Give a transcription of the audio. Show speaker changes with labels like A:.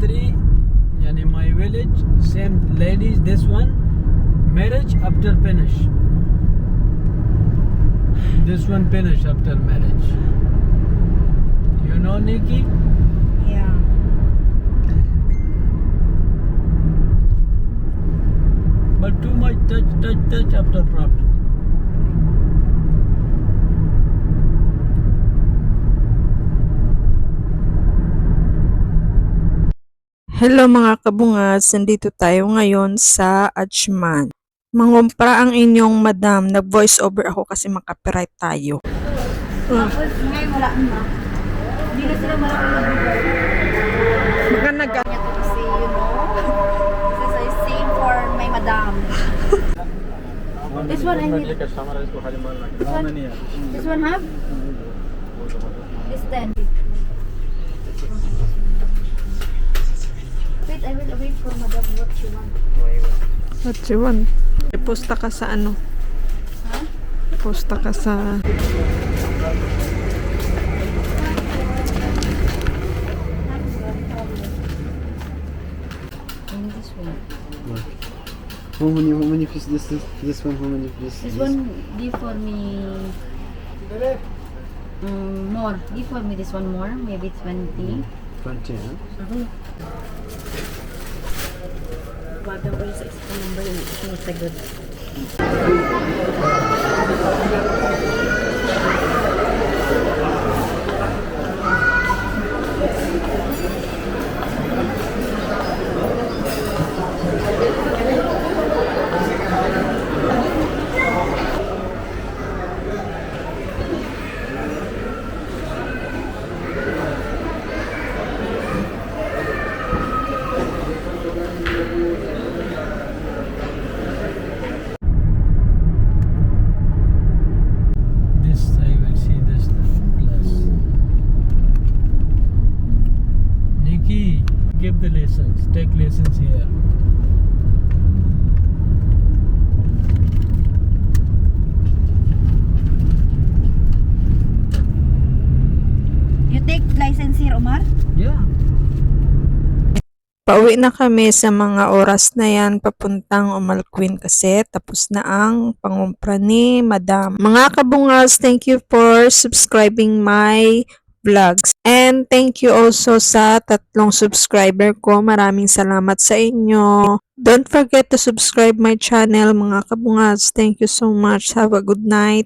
A: country, yani my village, same ladies. This one, marriage after finish. This one finish after marriage. You know, Nikki?
B: Yeah.
A: But too much touch, touch, touch after problem.
C: Hello mga kabungas, nandito tayo ngayon sa Ajman. Mangumpra ang inyong madam, nag-voice over ako kasi makapiright tayo.
B: Tapos ngayon wala na. Hindi na sila malaki.
C: Baka nag
B: kasi, you know, this is same for my madam. This one I need. This one, this one have? This ten. For madam what she want.
C: What you want? Posta ka sa ano? Posta ka sa...
B: This.
D: How many, how many pieces this is? This one, how many pieces?
B: This one give for me um, more. Give for me this one more, maybe 20.
D: 20, huh?
B: Bagam ko yung sa isa number yung sinasagot.
A: This Take lessons here.
B: You take license here, Omar?
A: Yeah.
C: Pauwi na kami sa mga oras na yan papuntang Umalquin kasi tapos na ang pangumpra ni Madam. Mga kabungas, thank you for subscribing my vlogs. And thank you also sa tatlong subscriber ko. Maraming salamat sa inyo. Don't forget to subscribe my channel mga kabungas. Thank you so much. Have a good night.